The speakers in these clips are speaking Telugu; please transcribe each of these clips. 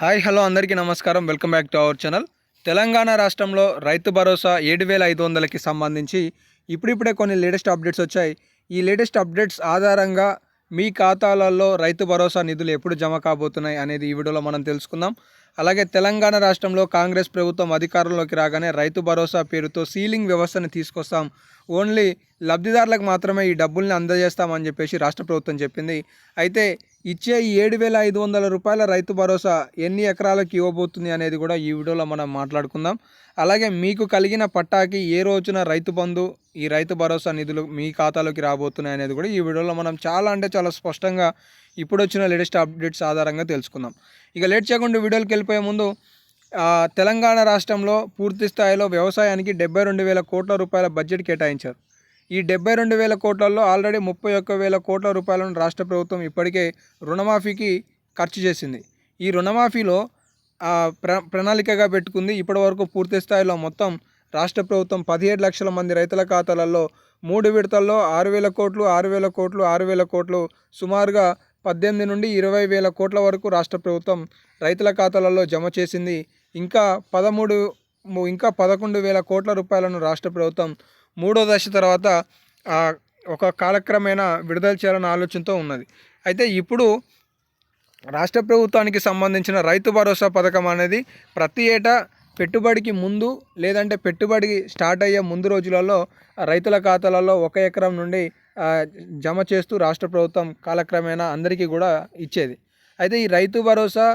హాయ్ హలో అందరికీ నమస్కారం. Welcome back to our channel. Telangana రాష్ట్రంలో రైతు భరోసా ఏడు వేల ఐదు వందలకి సంబంధించి ఇప్పుడిప్పుడే కొన్ని లేటెస్ట్ అప్డేట్స్ వచ్చాయి. ఈ లేటెస్ట్ అప్డేట్స్ ఆధారంగా మీ ఖాతాలలో రైతు భరోసా నిధులు ఎప్పుడు జమ కాబోతున్నాయి అనేది ఈ వీడియోలో మనం తెలుసుకుందాం. అలాగే తెలంగాణ రాష్ట్రంలో కాంగ్రెస్ ప్రభుత్వం అధికారంలోకి రాగానే రైతు భరోసా పేరుతో సీలింగ్ వ్యవస్థను తీసుకొస్తాం. ఓన్లీ లబ్ధిదారులకు మాత్రమే ఈ డబ్బుల్ని అందజేస్తామని చెప్పేసి రాష్ట్ర ప్రభుత్వం చెప్పింది. అయితే ఇచ్చే ఈ ఏడు వేల ఐదు వందల రూపాయల రైతు భరోసా ఎన్ని ఎకరాలకు ఇవ్వబోతుంది అనేది కూడా ఈ వీడియోలో మనం మాట్లాడుకుందాం. అలాగే మీకు కలిగిన పట్టాకి ఏ రోజున రైతు బంధు ఈ రైతు భరోసా నిధులు మీ ఖాతాలోకి రాబోతున్నాయి అనేది కూడా ఈ వీడియోలో మనం చాలా అంటే చాలా స్పష్టంగా ఇప్పుడు వచ్చిన లేటెస్ట్ అప్డేట్స్ ఆధారంగా తెలుసుకుందాం. ఇక లేట్ చేయకుండా వీడియోకి వెళ్ళిపోయే ముందు తెలంగాణ రాష్ట్రంలో పూర్తి స్థాయిలో వ్యవసాయానికి డెబ్బై రెండు వేల కోట్ల రూపాయల బడ్జెట్ కేటాయించారు. ఈ డెబ్బై రెండు వేల కోట్లలో ఆల్రెడీ ముప్పై ఒక్క వేల కోట్ల రూపాయలను రాష్ట్ర ప్రభుత్వం ఇప్పటికే రుణమాఫీకి ఖర్చు చేసింది. ఈ రుణమాఫీలో ప్ర ప్రణాళికగా పెట్టుకుంది ఇప్పటివరకు పూర్తి స్థాయిలో మొత్తం రాష్ట్ర ప్రభుత్వం పదిహేడు లక్షల మంది రైతుల ఖాతాలలో మూడు విడతల్లో ఆరు వేల కోట్లు ఆరు వేల కోట్లు ఆరు వేల కోట్లు సుమారుగా పద్దెనిమిది నుండి ఇరవై వేల కోట్ల వరకు రాష్ట్ర ప్రభుత్వం రైతుల ఖాతాలలో జమ చేసింది. ఇంకా పదమూడు ఇంకా పదకొండు వేల కోట్ల రూపాయలను రాష్ట్ర ప్రభుత్వం మూడో దశ తర్వాత ఒక కాలక్రమేణా విడుదల చేయాలన్న ఆలోచనతో ఉన్నది. అయితే ఇప్పుడు రాష్ట్ర ప్రభుత్వానికి సంబంధించిన రైతు భరోసా పథకం అనేది ప్రతి ఏటా పెట్టుబడికి ముందు లేదంటే పెట్టుబడి స్టార్ట్ అయ్యే ముందు రోజులలో రైతుల ఖాతాలలో ఒక ఎకరం నుండి జమ చేస్తూ రాష్ట్ర ప్రభుత్వం కాలక్రమేణా అందరికీ కూడా ఇచ్చేది. అయితే ఈ రైతు భరోసా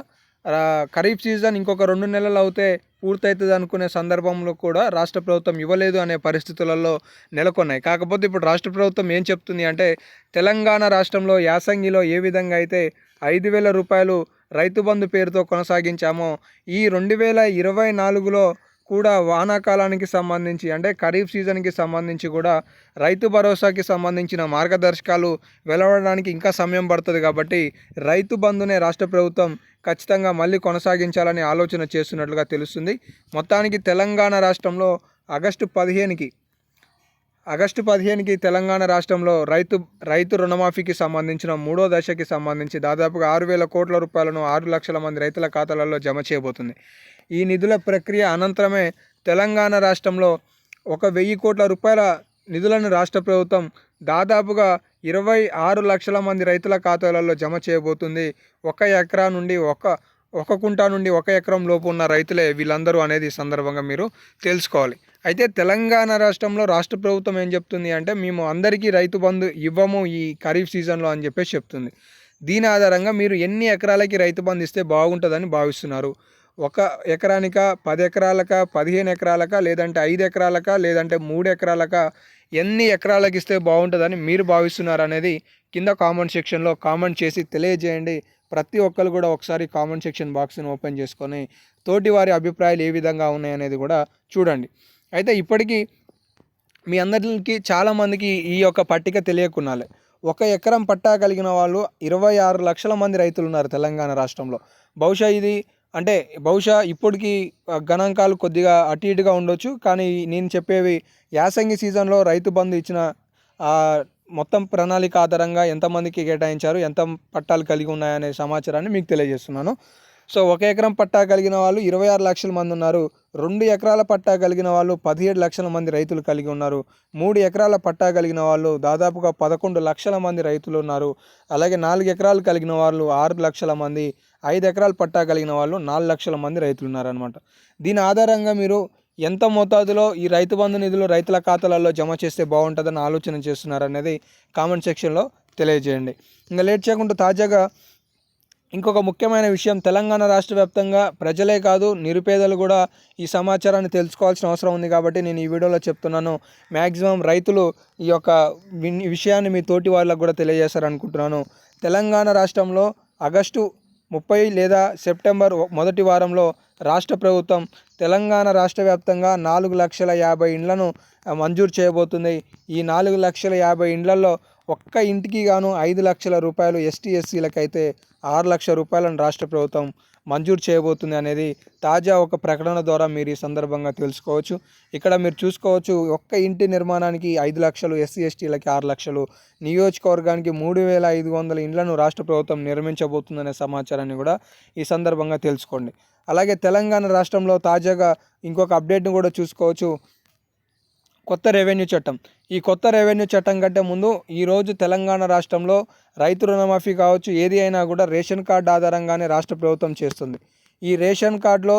ఖరీఫ్ సీజన్ ఇంకొక రెండు నెలలు అవుతే పూర్తవుతుంది అనుకునే సందర్భంలో కూడా రాష్ట్ర ప్రభుత్వం ఇవ్వలేదు అనే పరిస్థితులలో నెలకొన్నాయి. కాకపోతే ఇప్పుడు రాష్ట్ర ప్రభుత్వం ఏం చెప్తుంది అంటే తెలంగాణ రాష్ట్రంలో యాసంగిలో ఏ విధంగా అయితే ఐదు వేల రూపాయలు రైతు బంధు పేరుతో కొనసాగించామో ఈ రెండు వేల ఇరవై నాలుగులో కూడా వానాకాలానికి సంబంధించి అంటే ఖరీఫ్ సీజన్కి సంబంధించి కూడా రైతు భరోసాకి సంబంధించిన మార్గదర్శకాలు వెలువడడానికి ఇంకా సమయం పడుతుంది కాబట్టి రైతు బంధునే రాష్ట్ర ప్రభుత్వం ఖచ్చితంగా మళ్ళీ కొనసాగించాలని ఆలోచన చేస్తున్నట్లుగా తెలుస్తుంది. మొత్తానికి తెలంగాణ రాష్ట్రంలో ఆగస్టు పదిహేనుకి ఆగస్టు పదిహేనుకి తెలంగాణ రాష్ట్రంలో రైతు రైతు రుణమాఫీకి సంబంధించిన మూడో దశకి సంబంధించి దాదాపుగా ఆరు వేల కోట్ల రూపాయలను ఆరు లక్షల మంది రైతుల ఖాతాలలో జమ చేయబోతుంది. ఈ నిధుల ప్రక్రియ అనంతరమే తెలంగాణ రాష్ట్రంలో ఒక వెయ్యి కోట్ల రూపాయల నిధులను రాష్ట్ర ప్రభుత్వం దాదాపుగా ఇరవై ఆరు లక్షల మంది రైతుల ఖాతాలలో జమ చేయబోతుంది. ఒక ఎకరా నుండి ఒక ఒక కుంటా నుండి ఒక ఎకరం లోపు ఉన్న రైతులే వీళ్ళందరూ అనేది ఈ సందర్భంగా మీరు తెలుసుకోవాలి. అయితే తెలంగాణ రాష్ట్రంలో రాష్ట్ర ప్రభుత్వం ఏం చెప్తుంది అంటే మేము అందరికీ రైతు బంధు ఇవ్వము ఈ ఖరీఫ్ సీజన్లో అని చెప్పేసి చెప్తుంది. దీని ఆధారంగా మీరు ఎన్ని ఎకరాలకి రైతు బంధు ఇస్తే బాగుంటుందని భావిస్తున్నారు. ఒక ఎకరానిక పది ఎకరాలక పదిహేను ఎకరాలక లేదంటే ఐదు ఎకరాలక లేదంటే మూడు ఎకరాలక ఎన్ని ఎకరాలకు ఇస్తే బాగుంటుందని మీరు భావిస్తున్నారు అనేది కింద కామెంట్ సెక్షన్లో కామెంట్ చేసి తెలియజేయండి. ప్రతి ఒక్కరు కూడా ఒకసారి కామెంట్ సెక్షన్ బాక్స్ని ఓపెన్ చేసుకొని తోటి వారి అభిప్రాయాలు ఏ విధంగా ఉన్నాయనేది కూడా చూడండి. అయితే ఇప్పటికీ మీ అందరికీ చాలామందికి ఈ యొక్క పట్టిక తెలియకున్నాలే. ఒక ఎకరం పట్టా కలిగిన వాళ్ళు ఇరవై ఆరు లక్షల మంది రైతులు ఉన్నారు తెలంగాణ రాష్ట్రంలో. బహుశా ఇది అంటే బహుశా ఇప్పటికి గణాంకాలు కొద్దిగా అటు ఇటుగా ఉండొచ్చు కానీ నేను చెప్పేవి యాసంగి సీజన్లో రైతు బంధు ఇచ్చిన మొత్తం ప్రణాళిక ఆధారంగా ఎంతమందికి కేటాయించారు ఎంత పట్టాలు కలిగి ఉన్నాయనే సమాచారాన్ని మీకు తెలియజేస్తున్నాను. సో ఒక ఎకరం పట్టా కలిగిన వాళ్ళు ఇరవై ఆరు లక్షల మంది ఉన్నారు. రెండు ఎకరాల పట్టా కలిగిన వాళ్ళు పదిహేడు లక్షల మంది రైతులు కలిగి ఉన్నారు. మూడు ఎకరాల పట్టా కలిగిన వాళ్ళు దాదాపుగా పదకొండు లక్షల మంది రైతులు ఉన్నారు. అలాగే నాలుగు ఎకరాలు కలిగిన వాళ్ళు ఆరు లక్షల మంది ఐదు ఎకరాల పట్టా కలిగిన వాళ్ళు నాలుగు లక్షల మంది రైతులు ఉన్నారనమాట దీని ఆధారంగా మీరు ఎంత మోతాదులో ఈ రైతు బంధు నిధులు రైతుల ఖాతాలలో జమ చేస్తే బాగుంటుందని ఆలోచన చేస్తున్నారనేది కామెంట్ సెక్షన్లో తెలియజేయండి. ఇంకా లేట్ చేయకుండా తాజాగా ఇంకొక ముఖ్యమైన విషయం తెలంగాణ రాష్ట్ర వ్యాప్తంగా ప్రజలే కాదు నిరుపేదలు కూడా ఈ సమాచారాన్ని తెలుసుకోవాల్సిన అవసరం ఉంది కాబట్టి నేను ఈ వీడియోలో చెప్తున్నాను. మ్యాక్సిమం రైతులు ఈ యొక్క విషయాన్ని మీ తోటి వాళ్ళకు కూడా తెలియజేస్తారనుకుంటున్నాను. తెలంగాణ రాష్ట్రంలో ఆగస్టు ముప్పై లేదా సెప్టెంబర్ మొదటి వారంలో రాష్ట్ర ప్రభుత్వం తెలంగాణ రాష్ట్ర వ్యాప్తంగా నాలుగు లక్షల యాభై ఇండ్లను మంజూరు చేయబోతుంది. ఈ నాలుగు లక్షల యాభై ఇండ్లలో ఒక్క ఇంటికి గాను ఐదు లక్షల రూపాయలు ఎస్టీ ఎస్సీలకైతే ఆరు లక్షల రూపాయలను రాష్ట్ర ప్రభుత్వం మంజూరు చేయబోతుంది అనేది తాజా ఒక ప్రకటన ద్వారా మీరు ఈ సందర్భంగా తెలుసుకోవచ్చు. ఇక్కడ మీరు చూసుకోవచ్చు ఒక్క ఇంటి నిర్మాణానికి ఐదు లక్షలు ఎస్సీ ఎస్టీలకి ఆరు లక్షలు నియోజకవర్గానికి మూడు వేల ఐదు వందల ఇండ్లను రాష్ట్ర ప్రభుత్వం నిర్మించబోతుందనే సమాచారాన్ని కూడా ఈ సందర్భంగా తెలుసుకోండి. అలాగే తెలంగాణ రాష్ట్రంలో తాజాగా ఇంకొక అప్డేట్ను కూడా చూసుకోవచ్చు. కొత్త రెవెన్యూ చట్టం. ఈ కొత్త రెవెన్యూ చట్టం కంటే ముందు ఈరోజు తెలంగాణ రాష్ట్రంలో రైతు రుణమాఫీ కావచ్చు ఏది అయినా కూడా రేషన్ కార్డు ఆధారంగానే రాష్ట్ర ప్రభుత్వం చేస్తుంది. ఈ రేషన్ కార్డులో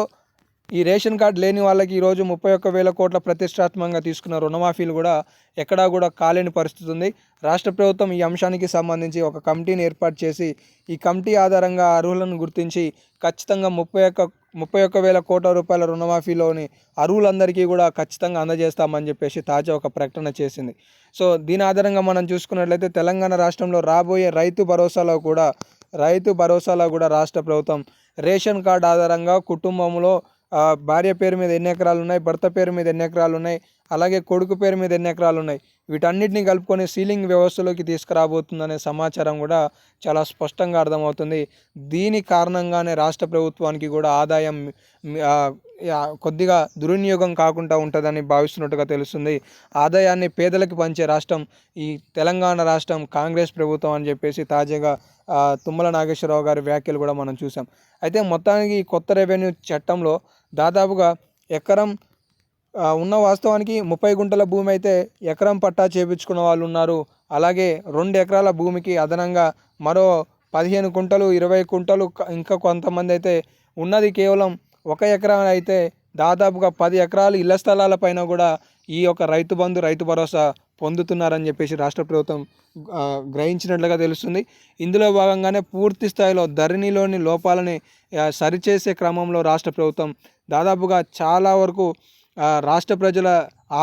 ఈ రేషన్ కార్డు లేని వాళ్ళకి ఈరోజు ముప్పై ఒక్క వేల కోట్ల ప్రతిష్టాత్మకంగా తీసుకున్న రుణమాఫీలు కూడా ఎక్కడా కూడా కాలేని పరిస్థితి ఉంది. రాష్ట్ర ప్రభుత్వం ఈ అంశానికి సంబంధించి ఒక కమిటీని ఏర్పాటు చేసి ఈ కమిటీ ఆధారంగా అర్హులను గుర్తించి ఖచ్చితంగా ముప్పై ఒక్క ముప్పై ఒక్క వేల కోట్ల రూపాయల రుణమాఫీలోని అర్హులందరికీ కూడా ఖచ్చితంగా అందజేస్తామని చెప్పేసి తాజా ఒక ప్రకటన చేసింది. సో దీని ఆధారంగా మనం చూసుకున్నట్లయితే తెలంగాణ రాష్ట్రంలో రాబోయే రైతు భరోసాలో కూడా రైతు భరోసాలో కూడా రాష్ట్ర ప్రభుత్వం రేషన్ కార్డు ఆధారంగా కుటుంబంలో భార్య పేరు మీద ఎన్ని ఎకరాలు ఉన్నాయి భర్త పేరు మీద ఎన్ని ఎకరాలు ఉన్నాయి అలాగే కొడుకు పేరు మీద ఎన్ని ఎకరాలు ఉన్నాయి వీటన్నిటిని కలుపుకొని సీలింగ్ వ్యవస్థలోకి తీసుకురాబోతుందనే సమాచారం కూడా చాలా స్పష్టంగా అర్థమవుతుంది. దీని కారణంగానే రాష్ట్ర ప్రభుత్వానికి కూడా ఆదాయం కొద్దిగా దుర్వినియోగం కాకుండా ఉంటుందని భావిస్తున్నట్టుగా తెలుస్తుంది. ఆదాయాన్ని పేదలకు పంచే రాష్ట్రం ఈ తెలంగాణ రాష్ట్రం కాంగ్రెస్ ప్రభుత్వం అని చెప్పేసి తాజాగా తుమ్మల నాగేశ్వరరావు గారి వ్యాఖ్యలు కూడా మనం చూసాం అయితే మొత్తానికి ఈ కొత్త రెవెన్యూ చట్టంలో దాదాపుగా ఎకరం ఉన్న వాస్తవానికి ముప్పై గుంటల భూమి అయితే ఎకరం పట్టా చేపించుకున్న వాళ్ళు ఉన్నారు. అలాగే రెండు ఎకరాల భూమికి అదనంగా మరో పదిహేను కుంటలు ఇరవై కుంటలు ఇంకా కొంతమంది అయితే ఉన్నది కేవలం ఒక ఎకరం అయితే దాదాపుగా పది ఎకరాలు ఇళ్ళ స్థలాల పైన కూడా ఈ యొక్క రైతు బంధు రైతు భరోసా పొందుతున్నారని చెప్పేసి రాష్ట్ర ప్రభుత్వం గ్రహించినట్లుగా తెలుస్తుంది. ఇందులో భాగంగానే పూర్తి స్థాయిలో ధరణిలోని లోపాలని సరిచేసే క్రమంలో రాష్ట్ర ప్రభుత్వం దాదాపుగా చాలా వరకు రాష్ట్ర ప్రజల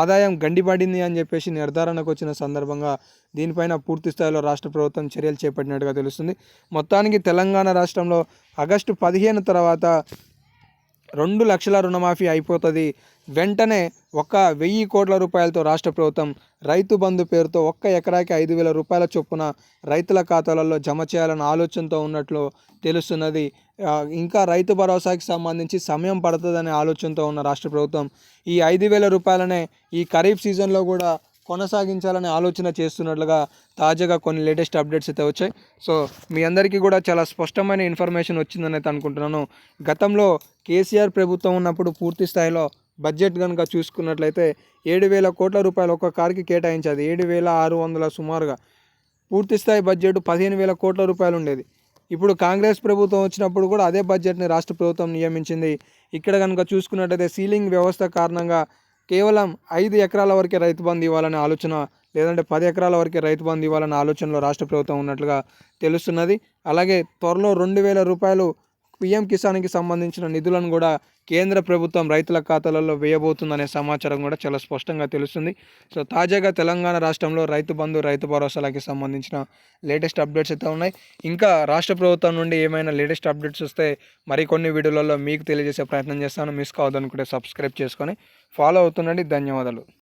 ఆదాయం గండిపడింది అని చెప్పేసి నిర్ధారణకు వచ్చిన సందర్భంగా దీనిపైన పూర్తి స్థాయిలో రాష్ట్ర ప్రభుత్వం చర్యలు చేపట్టినట్టుగా తెలుస్తుంది. మొత్తానికి తెలంగాణ రాష్ట్రంలో ఆగస్టు పదిహేను తర్వాత రెండు లక్షల రుణమాఫీ అయిపోతుంది. వెంటనే ఒక వెయ్యి కోట్ల రూపాయలతో రాష్ట్ర ప్రభుత్వం రైతు బంధు పేరుతో ఒక్క ఎకరాకి ఐదు వేల రూపాయల చొప్పున రైతుల ఖాతాలలో జమ చేయాలన్న ఆలోచనతో ఉన్నట్లు తెలుస్తున్నది. ఇంకా రైతు భరోసాకి సంబంధించి సమయం పడుతుందనే ఆలోచనతో ఉన్న రాష్ట్ర ప్రభుత్వం ఈ ఐదు వేల రూపాయలనే ఈ ఖరీఫ్ సీజన్లో కూడా కొనసాగించాలనే ఆలోచన చేస్తున్నట్లుగా తాజాగా కొన్ని లేటెస్ట్ అప్డేట్స్ అయితే వచ్చాయి. సో మీ అందరికీ కూడా చాలా స్పష్టమైన ఇన్ఫర్మేషన్ వచ్చిందని అయితే అనుకుంటున్నాను. గతంలో కేసీఆర్ ప్రభుత్వం ఉన్నప్పుడు పూర్తి స్థాయిలో బడ్జెట్ కనుక చూసుకున్నట్లయితే ఏడు వేల కోట్ల రూపాయలు ఒక్క కారుకి కేటాయించేది. ఏడు వేల ఆరు వందల సుమారుగా పూర్తి స్థాయి బడ్జెట్ పదిహేను వేల కోట్ల రూపాయలు ఉండేది. ఇప్పుడు కాంగ్రెస్ ప్రభుత్వం వచ్చినప్పుడు కూడా అదే బడ్జెట్ని రాష్ట్ర ప్రభుత్వం నియమించింది. ఇక్కడ కనుక చూసుకున్నట్టయితే సీలింగ్ వ్యవస్థ కారణంగా కేవలం ఐదు ఎకరాల వరకే రైతు బంధు ఇవ్వాలనే ఆలోచన లేదంటే పది ఎకరాల వరకే రైతు బంధు ఇవ్వాలనే ఆలోచనలో రాష్ట్ర ప్రభుత్వం ఉన్నట్లుగా తెలుస్తున్నది. అలాగే త్వరలో రెండు వేల రూపాయలు పిఎం కిసాన్కి సంబంధించిన నిధులను కూడా కేంద్ర ప్రభుత్వం రైతుల ఖాతాలలో వేయబోతుందనే సమాచారం కూడా చాలా స్పష్టంగా తెలుస్తుంది. సో తాజాగా తెలంగాణ రాష్ట్రంలో రైతు బంధు రైతు భరోసాలకి సంబంధించిన లేటెస్ట్ అప్డేట్స్ అయితే ఉన్నాయి. ఇంకా రాష్ట్ర ప్రభుత్వం నుండి ఏమైనా లేటెస్ట్ అప్డేట్స్ వస్తే మరికొన్ని వీడియోలలో మీకు తెలియజేసే ప్రయత్నం చేస్తాను. మిస్ కావద్దనుకుంటే సబ్స్క్రైబ్ చేసుకొని ఫాలో అవుతుండండి. ధన్యవాదాలు.